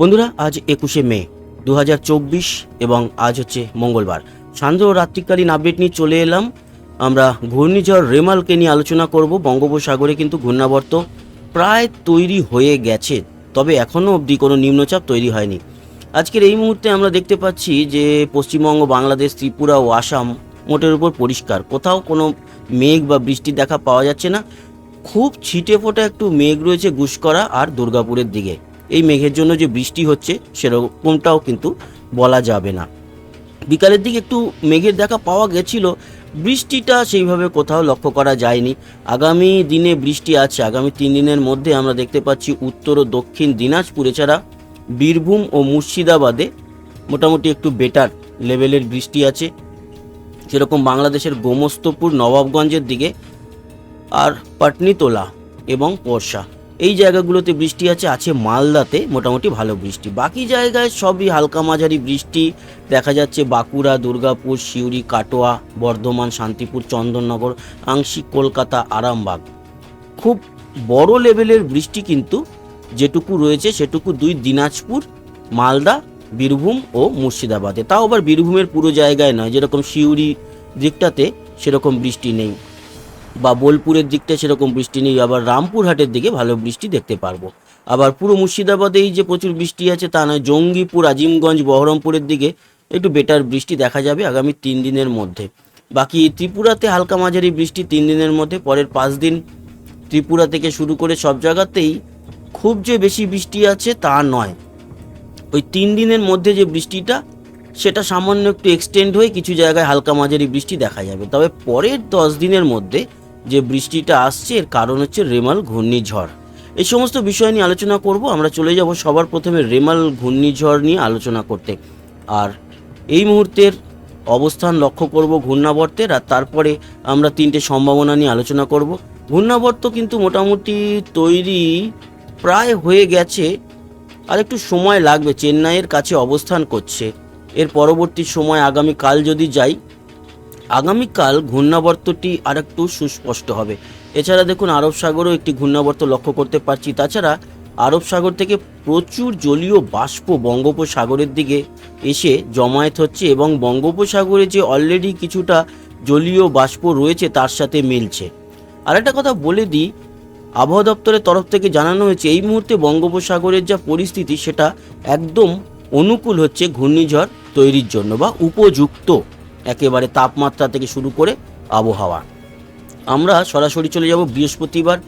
বন্ধুরা, আজ একুশে মে দু হাজার চব্বিশ এবং আজ হচ্ছে মঙ্গলবার। সান্ধ্র ও রাত্রিকালীন আপডেট নিয়ে চলে এলাম। আমরা ঘূর্ণিঝড় রেমালকে নিয়ে আলোচনা করব। বঙ্গোপসাগরে কিন্তু ঘূর্ণাবর্ত প্রায় তৈরি হয়ে গেছে, তবে এখনও অবধি কোনো নিম্নচাপ তৈরি হয়নি। আজকের এই মুহূর্তে আমরা দেখতে পাচ্ছি যে পশ্চিমবঙ্গ, বাংলাদেশ, ত্রিপুরা ও আসাম মোটের উপর পরিষ্কার। কোথাও কোনো মেঘ বা বৃষ্টির দেখা পাওয়া যাচ্ছে না। খুব ছিটে ফোটা একটু মেঘ রয়েছে গুসকরা আর দুর্গাপুরের দিকে। এই মেঘের জন্য যে বৃষ্টি হচ্ছে, সেরকমটাও কিন্তু বলা যাবে না। বিকালের দিকে একটু মেঘের দেখা পাওয়া গেছিল। বৃষ্টিটা সেইভাবে কোথাও লক্ষ্য করা যায়নি। আগামী দিনে বৃষ্টি আছে। আগামী তিন দিনের মধ্যে আমরা দেখতে পাচ্ছি উত্তর ও দক্ষিণ দিনাজপুর এছাড়া বীরভূম ও মুর্শিদাবাদে মোটামুটি একটু বেটার লেভেলের বৃষ্টি আছে। যেরকম বাংলাদেশের গোমস্তপুর, নবাবগঞ্জের দিকে আর পাটনিতোলা এবং পরশা এই জায়গাগুলোতে বৃষ্টি আছে আছে মালদাতে, মোটামুটি ভালো বৃষ্টি। বাকি জায়গায় সবই হালকা মাঝারি বৃষ্টি, দেখা যাচ্ছে বাঁকুড়া, দুর্গাপুর, সিউড়ি, কাটোয়া, বর্ধমান, শান্তিপুর, চন্দননগর, আংশিক কলকাতা, আরামবাগ। খুব বড় লেভেলের বৃষ্টি কিন্তু যেটুকু রয়েছে, সেটুকু দুই দিনাজপুর, মালদা, বীরভূম ও মুর্শিদাবাদে। তাও আবার বীরভূমের পুরো জায়গায় নয়, যেরকম সিউড়ি দিকটাতে সেরকম বৃষ্টি নেই। বা বোলপুরের দিকটা সেরকম বৃষ্টি নেই, আবার রামপুরহাটের দিকে ভালো বৃষ্টি দেখতে পারব। আবার পুরো মুর্শিদাবাদেই যে প্রচুর বৃষ্টি আছে তা নয়, জঙ্গিপুর, আজিমগঞ্জ, বহরমপুরের দিকে একটু বেটার বৃষ্টি দেখা যাবে আগামী তিন দিনের মধ্যে। বাকি ত্রিপুরাতে হালকা মাঝারি বৃষ্টি তিন দিনের মধ্যে, পরের পাঁচ দিন ত্রিপুরা থেকে শুরু করে সব জায়গাতেই খুব যে বেশি বৃষ্টি আছে তা নয়। ওই তিন দিনের মধ্যে যে বৃষ্টিটা সেটা সামান্য একটু এক্সটেন্ড হয়ে কিছু জায়গায় হালকা মাঝারি বৃষ্টি দেখা যাবে। তবে পরের দশ দিনের মধ্যে যে বৃষ্টিটা আসছে, এর কারণ হচ্ছে রেমাল ঘূর্ণিঝড়। এই সমস্ত বিষয় নিয়ে আলোচনা করব। আমরা চলে যাব সবার প্রথমে রেমাল ঘূর্ণিঝড় নিয়ে আলোচনা করতে। আর এই মুহূর্তের অবস্থান লক্ষ্য করব ঘূর্ণাবর্তের, আর তারপরে আমরা তিনটে সম্ভাবনা নিয়ে আলোচনা করব। ঘূর্ণাবর্ত কিন্তু মোটামুটি তৈরি প্রায় হয়ে গেছে, আর একটু সময় লাগবে। চেন্নাইয়ের কাছে অবস্থান করছে। এর পরবর্তী সময় আগামীকাল যদি যাই, আগামীকাল ঘূর্ণাবর্তটি আর একটু সুস্পষ্ট হবে। এছাড়া দেখুন, আরব সাগরেও একটি ঘূর্ণাবর্ত লক্ষ্য করতে পারছি। তাছাড়া আরব সাগর থেকে প্রচুর জলীয় বাষ্প বঙ্গোপসাগরের দিকে এসে জমায়েত হচ্ছে এবং বঙ্গোপসাগরে যে অলরেডি কিছুটা জলীয় বাষ্প রয়েছে, তার সাথে মিলছে। আর একটা কথা বলে দিই, আবহাওয়া দপ্তরের তরফ থেকে জানানো হয়েছে, এই মুহূর্তে বঙ্গোপসাগরের যা পরিস্থিতি, সেটা একদম অনুকূল হচ্ছে ঘূর্ণিঝড় তৈরির জন্য বা উপযুক্ত একেবারে তাপমাত্রা থেকে শুরু করে আবহাওয়া। আমরা সরাসরি চলে যাব বৃহস্পতিবার।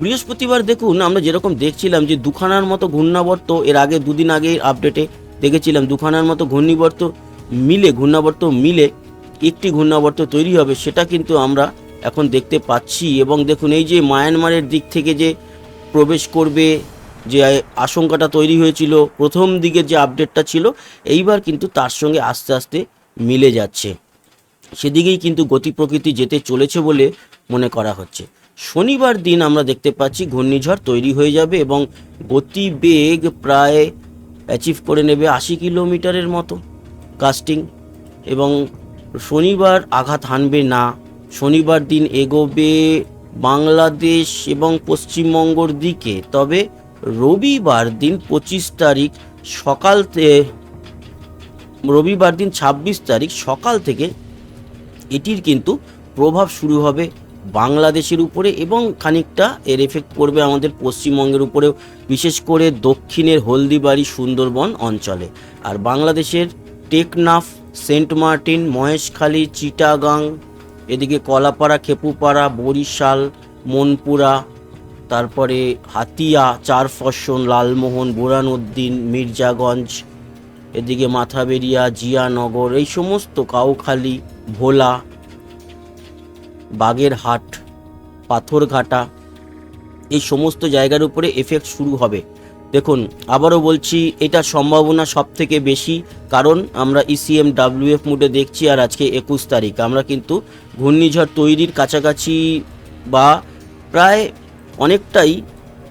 বৃহস্পতিবার দেখুন, আমরা যেরকম দেখছিলাম যে দুখানার মতো ঘূর্ণাবর্ত, এর আগে দুদিন আগে আপডেটে দেখেছিলাম দুখানার মতো ঘূর্ণিবর্ত মিলে, ঘূর্ণাবর্ত মিলে একটি ঘূর্ণাবর্ত তৈরি হবে, সেটা কিন্তু আমরা এখন দেখতে পাচ্ছি। এবং দেখুন, এই যে মায়ানমারের দিক থেকে যে প্রবেশ করবে যে আশঙ্কাটা তৈরি হয়েছিল, প্রথম দিকে যে আপডেটটা ছিল, এইবার কিন্তু তার সঙ্গে আস্তে আস্তে মিলে যাচ্ছে। সেদিকেই কিন্তু গতি প্রকৃতি যেতে চলেছে বলে মনে করা হচ্ছে। শনিবার দিন আমরা দেখতে পাচ্ছি ঘূর্ণিঝড় তৈরি হয়ে যাবে এবং গতিবেগ প্রায় অ্যাচিভ করে নেবে আশি কিলোমিটারের মতো কাস্টিং এবং শনিবার আঘাত হানবে না। শনিবার দিন এগোবে বাংলাদেশ এবং পশ্চিমবঙ্গর দিকে। তবে রবিবার দিন পঁচিশ তারিখ সকাল রবিবার দিন ছাব্বিশ তারিখ সকাল থেকে এটির কিন্তু প্রভাব শুরু হবে বাংলাদেশের উপরে এবং খানিকটা এর এফেক্ট পড়বে আমাদের পশ্চিমবঙ্গের উপরেও, বিশেষ করে দক্ষিণের হলদিবাড়ি সুন্দরবন অঞ্চলে। আর বাংলাদেশের টেকনাফ, সেন্ট মার্টিন, মহেশখালী, চিটাগাং, এদিকে কলাপাড়া, খেপুপাড়া, বরিশাল, মনপুরা তারপরে হাতিয়া, চারফসন, লালমোহন বোরানুদ্দিন মির্জাগঞ্জ, এদিকে মাথাবেরিয়া, জিয়ানগর, এই সমস্ত কাউখালী, ভোলা, বাগেরহাট, পাথরঘাটা, এই সমস্ত জায়গার উপরে এফেক্ট শুরু হবে। দেখুন, আবারও বলছি এটার সম্ভাবনা সব থেকে বেশি, কারণ আমরা ইসিএম ডাব্লিউএফ মুডে দেখছি আর আজকে একুশ তারিখ। আমরা কিন্তু ঘূর্ণিঝড় তৈরির কাছাকাছি বা প্রায় অনেকটাই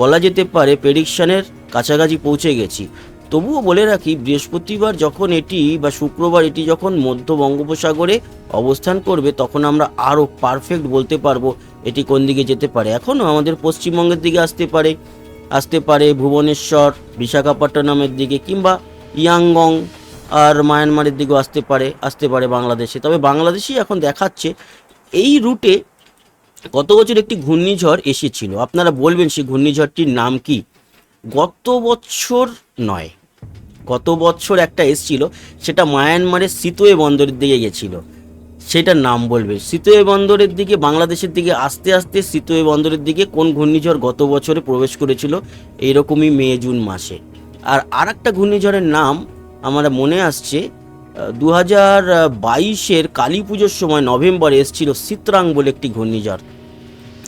বলা যেতে পারে প্রেডিকশানের কাছাকাছি পৌঁছে গেছি। তবুও বলে রাখি, বৃহস্পতিবার যখন এটি বা শুক্রবার এটি যখন মধ্য বঙ্গোপসাগরে অবস্থান করবে, তখন আমরা আরও পারফেক্ট বলতে পারব এটি কোন দিকে যেতে পারে। এখনও আমাদের পশ্চিমবঙ্গের দিকে আসতে পারে আসতে পারে ভুবনেশ্বর, বিশাখাপট্টনমের দিকে কিংবা ইয়াংগং আর মায়ানমারের দিকেও আসতে পারে আসতে পারে বাংলাদেশে। তবে বাংলাদেশেই এখন দেখাচ্ছে, এই রুটে গত বছর একটি ঘূর্ণিঝড় এসেছিল। আপনারা বলবেন সেই ঘূর্ণিঝড়টির নাম কি? গত বছর নয়। গত বছর একটা এসছিল, সেটা মায়ানমারের সিতোয়ে বন্দরের দিকে গেছিল। সেটার নাম বলবে সিতোয়ে বন্দরের দিকে, বাংলাদেশের দিকে আস্তে আস্তে সিতোয়ে বন্দরের দিকে কোন ঘূর্ণিঝড় গত বছরে প্রবেশ করেছিল, এইরকমই মে জুন মাসে। আর আর একটা ঘূর্ণিঝড়ের নাম, আমার মনে আসছে দু হাজার বাইশের কালী পুজোর সময় নভেম্বরে এসছিল সিত্রাং বলে একটি ঘূর্ণিঝড়।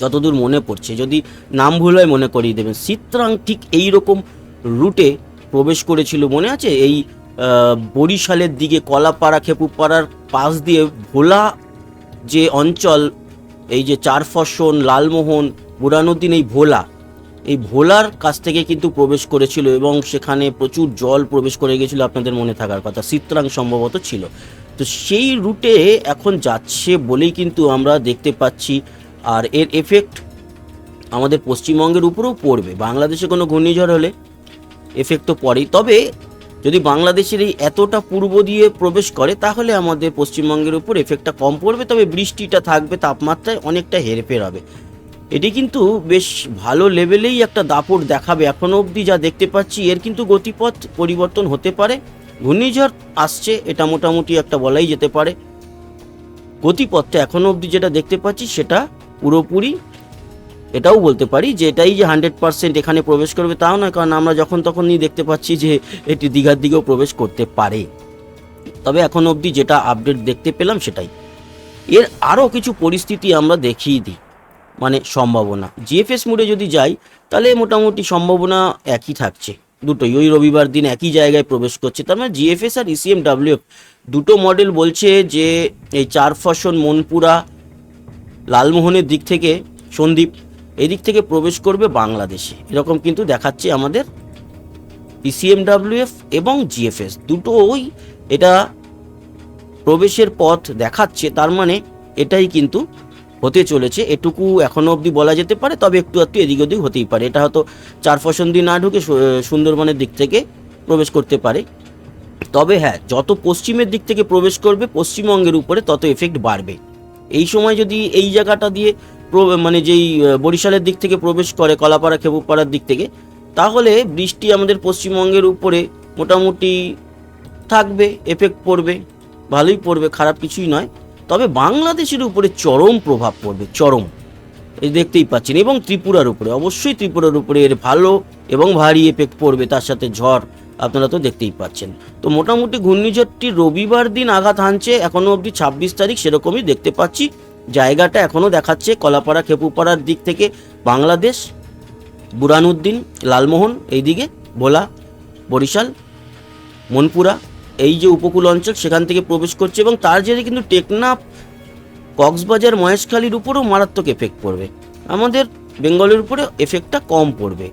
যতদূর মনে পড়ছে, যদি নাম ভুল হয় মনে করিয়ে দেবেন। সিত্রাং ঠিক এই রকম রুটে প্রবেশ করেছিল মনে আছে? এই বরিশালের দিকে কলাপাড়া, খেপুপাড়ার পাশ দিয়ে ভোলা যে অঞ্চল, এই যে চারফসন, লালমোহন বুরানুদ্দিন এই ভোলা এই ভোলার কাছ থেকে কিন্তু প্রবেশ করেছিল এবং সেখানে প্রচুর জল প্রবেশ করে গেছিল আপনাদের মনে থাকার কথা। চিত্রাং সম্ভবত ছিল। তো সেই রুটে এখন যাচ্ছে বলেই কিন্তু আমরা দেখতে পাচ্ছি। আর এর এফেক্ট আমাদের পশ্চিমবঙ্গের উপরেও পড়বে। বাংলাদেশে কোনো ঘূর্ণিঝড় হলে এফেক্ট তো পড়েই। তবে যদি বাংলাদেশের এই এতটা পূর্ব দিয়ে প্রবেশ করে, তাহলে আমাদের পশ্চিমবঙ্গের উপর এফেক্টটা কম পড়বে। তবে বৃষ্টিটা থাকবে, তাপমাত্রায় অনেকটা হেরফের হবে। এটি কিন্তু বেশ ভালো লেভেলেই একটা দাপট দেখাবে। এখনও অবধি যা দেখতে পাচ্ছি, এর কিন্তু গতিপথ পরিবর্তন হতে পারে। ঘূর্ণিঝড় আসছে, এটা মোটামুটি একটা বলাই যেতে পারে। গতিপথটা এখনও অবধি যেটা দেখতে পাচ্ছি, সেটা পুরোপুরি এটাও বলতে পারি যে এটাই যে হান্ড্রেড পার্সেন্ট এখানে প্রবেশ করবে তাও নয়, কারণ আমরা যখন তখনই দেখতে পাচ্ছি যে এটি দীঘার দিকেও প্রবেশ করতে পারে। তবে এখন অবধি যেটা আপডেট দেখতে পেলাম সেটাই। এর আরও কিছু পরিস্থিতি আমরা দেখিয়ে দিই। মানে সম্ভাবনা। জিএফএস মোডে যদি যাই, তাহলে মোটামুটি সম্ভাবনা একই থাকছে। দুটোই। ওই রবিবার দিন একই জায়গায় প্রবেশ করছে। তার মানে জিএফএস আর ইসিএম ডাব্লিউএফ দুটো মডেল বলছে যে, এই চার ফসন মনপুরা লালমোহনের দিক থেকে সন্দীপ এই দিক থেকে প্রবেশ করবে বাংলাদেশে। এরকম কিন্তু দেখাচ্ছে আমাদের ইসিএমডাব্লিউএফ এবং জিএফএস দুটোই এটা প্রবেশের পথ দেখাচ্ছে। তার মানে এটাই কিন্তু হতে চলেছে। এটুকু এখনও অবধি বলা যেতে পারে, তবে একটু একটু এদিক ওদিক হতেই পারে। এটা হয়তো চার ফসন দিয়ে না ঢুকে সুন্দরবনের দিক থেকে প্রবেশ করতে পারে। তবে হ্যাঁ যত পশ্চিমের দিক থেকে প্রবেশ করবে, পশ্চিমবঙ্গের উপরে তত এফেক্ট বাড়বে। এই সময় যদি এই জায়গাটা দিয়ে মানে যেই বরিশালের দিক থেকে প্রবেশ করে, কলাপাড়া খেপুপাড়ার দিক থেকে, তাহলে বৃষ্টি আমাদের পশ্চিমবঙ্গের উপরে মোটামুটি থাকবে এফেক্ট পড়বে, ভালোই পড়বে, খারাপ কিছুই নয়। তবে বাংলাদেশের উপরে চরম প্রভাব পড়বে, চরম। এই দেখতেই পাচ্ছেন, এবং ত্রিপুরার উপরে, অবশ্যই ত্রিপুরার উপরে এর ভালো এবং ভারী এফেক্ট পড়বে, তার সাথে ঝড়, আপনারা তো দেখতেই পাচ্ছেন। তো মোটামুটি ঘূর্ণিঝড়টি রবিবার দিন আঘাত হানছে, এখনও অবধি ছাব্বিশ তারিখ, সেরকমই দেখতে পাচ্ছি। জায়গাটা এখনও দেখাচ্ছে কলাপাড়া, খেপুপাড়ার দিক থেকে বাংলাদেশ বুরানুদ্দিন লালমোহন, এইদিকে ভোলা, বরিশাল, মনপুরা এই যে উপকূল অঞ্চল সেখান থেকে প্রবেশ করছে এবং তার জেরে কিন্তু টেকনাফ, কক্সবাজার, মহেশখালীর উপরেও মারাত্মক এফেক্ট পড়বে। আমাদের বেঙ্গলের উপরে এফেক্টটা কম পড়বে।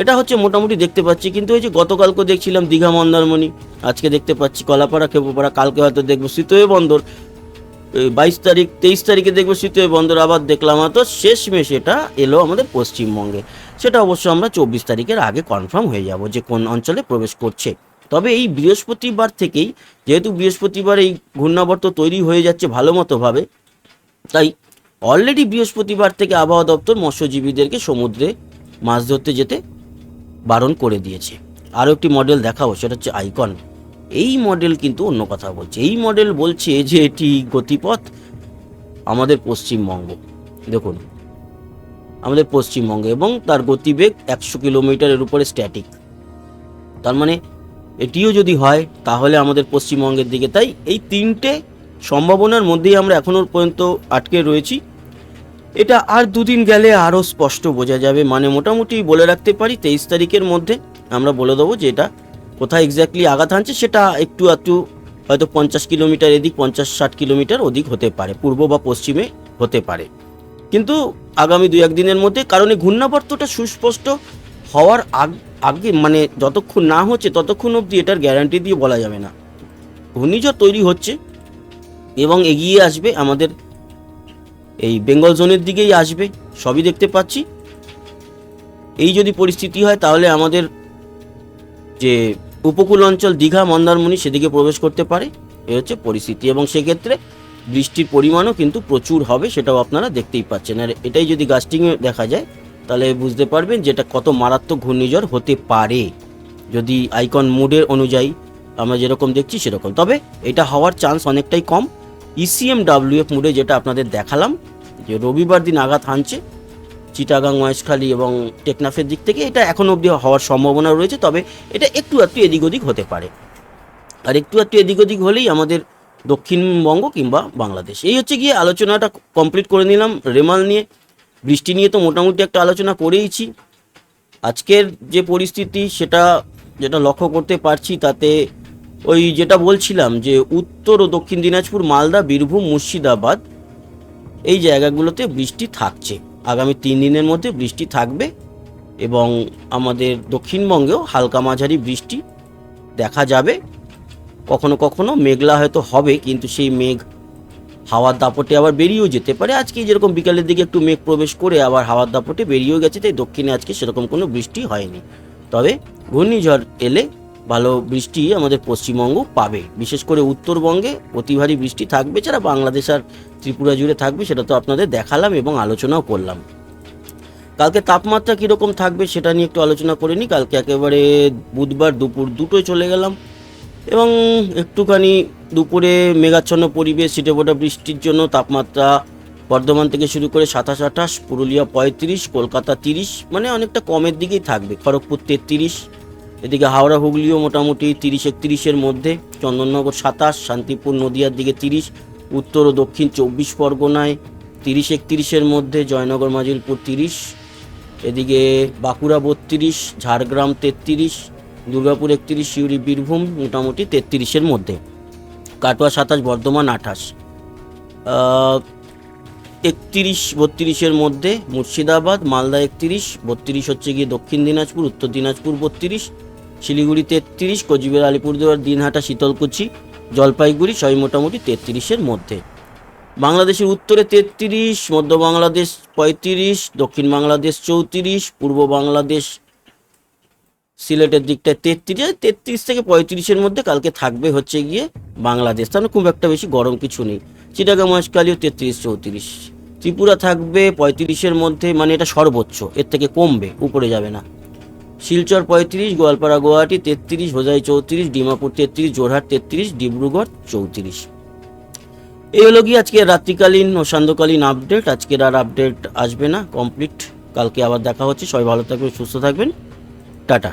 এটা হচ্ছে মোটামুটি দেখতে পাচ্ছি, কিন্তু ওই যে গতকালকে দেখছিলাম দীঘা, মন্দারমণি, আজকে দেখতে পাচ্ছি কলাপাড়া, খেপোপাড়া, কালকে হয়তো দেখব শীতয়ে বন্দর বাইশ তারিখ, তেইশ তারিখে দেখব শীতয়ে বন্দর, আবার দেখলাম হয়তো শেষমেশ এটা এলো আমাদের পশ্চিমবঙ্গে। সেটা অবশ্য আমরা চব্বিশ তারিখের আগে কনফার্ম হয়ে যাব যে কোন অঞ্চলে প্রবেশ করছে। তবে এই বৃহস্পতিবার থেকেই, যেহেতু বৃহস্পতিবার এই ঘূর্ণাবর্ত তৈরি হয়ে যাচ্ছে ভালো মতোভাবে তাই অলরেডি বৃহস্পতিবার থেকে আবহাওয়া দপ্তর মৎস্যজীবীদেরকে সমুদ্রে মাছ ধরতে যেতে বারণ করে দিয়েছে। আরও একটি মডেল দেখাবো, সেটা হচ্ছে আইকন এই মডেল কিন্তু অন্য কথা বলছে। এই মডেল বলছে যে এটি গতিপথ আমাদের পশ্চিমবঙ্গ। দেখুন, আমাদের পশ্চিমবঙ্গে এবং তার গতিবেগ একশো কিলোমিটারের উপরে স্ট্যাটিক তার মানে এটিও যদি হয়, তাহলে আমাদের পশ্চিমবঙ্গের দিকে। তাই এই তিনটে সম্ভাবনার মধ্যেই আমরা এখনও পর্যন্ত আটকে রয়েছি। এটা আর দুদিন গেলে আরও স্পষ্ট বোঝা যাবে। মানে মোটামুটি বলে রাখতে পারি, তেইশ তারিখের মধ্যে আমরা বলে দেবো যে এটা কোথায় এক্স্যাক্টলি আঘাত হানছে, সেটা একটু একটু হয়তো পঞ্চাশ কিলোমিটার এদিক, পঞ্চাশ ষাট কিলোমিটার ওদিক হতে পারে, পূর্ব বা পশ্চিমে হতে পারে। কিন্তু আগামী দু একদিনের মধ্যে, কারণ ঘূর্ণাবর্তটা সুস্পষ্ট হওয়ার আগ- আগে মানে যতক্ষণ না হচ্ছে ততক্ষণ অবধি এটার গ্যারান্টি দিয়ে বলা যাবে না। ঘূর্ণিঝড় তৈরি হচ্ছে এবং এগিয়ে আসবে আমাদের এই বেঙ্গল জোনের দিকেই আসবে, সবই দেখতে পাচ্ছি। এই যদি পরিস্থিতি হয় তাহলে আমাদের যে উপকূল অঞ্চল দীঘা, মন্দারমণি সেদিকে প্রবেশ করতে পারে, এ হচ্ছে পরিস্থিতি। এবং সেক্ষেত্রে বৃষ্টির পরিমাণও কিন্তু প্রচুর হবে, সেটাও আপনারা দেখতেই পাচ্ছেন। আর এটাই যদি গাস্টিংয়ে দেখা যায় তাহলে বুঝতে পারবেন যে এটা কত মারাত্মক ঘূর্ণিঝড় হতে পারে। যদি আইকন মুডের অনুযায়ী আমরা যেরকম দেখছি সেরকম। তবে এটা হওয়ার চান্স অনেকটাই কম। ইসিএম ডাব্লিউএফ মুডে যেটা আপনাদের দেখালাম, যে রবিবার দিন আঘাত হানছে চিটাগাং, মহেশখালী এবং টেকনাফের দিক থেকে। এটা এখন অবধি হওয়ার সম্ভাবনা রয়েছে, তবে এটা একটু একটু এদিক ওদিক হতে পারে। আর একটু একটু এদিক ওদিক হলেই আমাদের দক্ষিণবঙ্গ কিংবা বাংলাদেশ। এই হচ্ছে গিয়ে আলোচনাটা কমপ্লিট করে নিলাম রেমাল নিয়ে। বৃষ্টি নিয়ে তো মোটামুটি একটা আলোচনা করেইছি। আজকের যে পরিস্থিতি, সেটা যেটা লক্ষ্য করতে পারছি তাতে ওই যেটা বলছিলাম যে উত্তর ও দক্ষিণ দিনাজপুর, মালদা, বীরভূম, মুর্শিদাবাদ, এই জায়গাগুলোতে বৃষ্টি থাকছে। আগামী তিন দিনের মধ্যে বৃষ্টি থাকবে এবং আমাদের দক্ষিণবঙ্গেও হালকা মাঝারি বৃষ্টি দেখা যাবে। কখনো কখনো মেঘলা হয়তো হবে, কিন্তু সেই মেঘ হাওয়ার দাপটে আবার বেরিয়েও যেতে পারে। আজকে যেরকম বিকালের দিকে একটু মেঘ প্রবেশ করে আবার হাওয়ার দাপটে বেরিয়েও গেছে, তাই দক্ষিণে আজকে সেরকম কোনো বৃষ্টি হয়নি। তবে ঘূর্ণিঝড় এলে ভালো বৃষ্টি আমাদের পশ্চিমবঙ্গ পাবে। বিশেষ করে উত্তরবঙ্গে অতি ভারী বৃষ্টি থাকবে, যারা বাংলাদেশ আর ত্রিপুরা জুড়ে থাকবে সেটা তো আপনাদের দেখালাম এবং আলোচনাও করলাম। কালকে তাপমাত্রা কীরকম থাকবে সেটা নিয়ে একটু আলোচনা করে নিই। কালকে একেবারে বুধবার দুপুর দুটোয় চলে গেলাম এবং একটুখানি দুপুরে মেঘাচ্ছন্ন পরিবেশ ছিটেফোঁটা বৃষ্টির জন্য তাপমাত্রা বর্ধমান থেকে শুরু করে সাতাশ আঠাশ, পুরুলিয়া পঁয়ত্রিশ, কলকাতা তিরিশ মানে অনেকটা কমের দিকেই থাকবে। খড়গপুর তেত্রিশ, এদিকে হাওড়া, হুগলিও মোটামুটি তিরিশ, একত্রিশের মধ্যে, চন্দননগর সাতাশ, শান্তিপুর, নদিয়ার দিকে তিরিশ, উত্তর ও দক্ষিণ চব্বিশ পরগনায় তিরিশ, একত্রিশের মধ্যে, জয়নগর, মাজিলপুর তিরিশ, এদিকে বাঁকুড়া বত্রিশ, ঝাড়গ্রাম তেত্রিশ, দুর্গাপুর একত্রিশ, সিউড়ি, বীরভূম মোটামুটি তেত্রিশের মধ্যে। কাটোয়া সাতাশ, বর্ধমান আঠাশ। একত্রিশ, বত্রিশের মধ্যে মুর্শিদাবাদ, মালদা একত্রিশ, বত্রিশ হচ্ছে গিয়ে দক্ষিণ দিনাজপুর, উত্তর দিনাজপুর বত্রিশ, শিলিগুড়ি তেত্রিশ, কোচবিহার, আলিপুরদুয়ার, দিনহাটা, শীতলকুচি, জলপাইগুড়ি সবই মোটামুটি তেত্রিশের মধ্যে। বাংলাদেশের উত্তরে তেত্রিশ, মধ্য বাংলাদেশ পঁয়ত্রিশ, দক্ষিণ বাংলাদেশ চৌত্রিশ, পূর্ব বাংলাদেশ সিলেটের দিকটায় তেত্রিশ তেত্রিশ থেকে পঁয়ত্রিশের মধ্যে কালকে থাকবে হচ্ছে গিয়ে বাংলাদেশ। তাহলে খুব একটা বেশি গরম কিছু নেই। চিটাগাং মহেশকালীও তেত্রিশ, চৌত্রিশ। ত্রিপুরা থাকবে পঁয়ত্রিশের মধ্যে মানে এটা সর্বোচ্চ, এর থেকে কমবে, উপরে যাবে না। শিলচর পঁয়ত্রিশ, গোয়ালপাড়া গুয়াহাটি তেত্রিশ, হোজাই চৌত্রিশ, ডিমাপুর তেত্রিশ জোরহাট তেত্রিশ, ডিব্রুগড় চৌত্রিশ। এই হলো কি আজকে রাত্রিকালীন ও সান্ধ্যকালীন আপডেট। আজকের আর আপডেট আসবে না, কমপ্লিট। কালকে আবার দেখা হচ্ছে। সবাই ভালো থাকবেন, সুস্থ থাকবেন। টাটা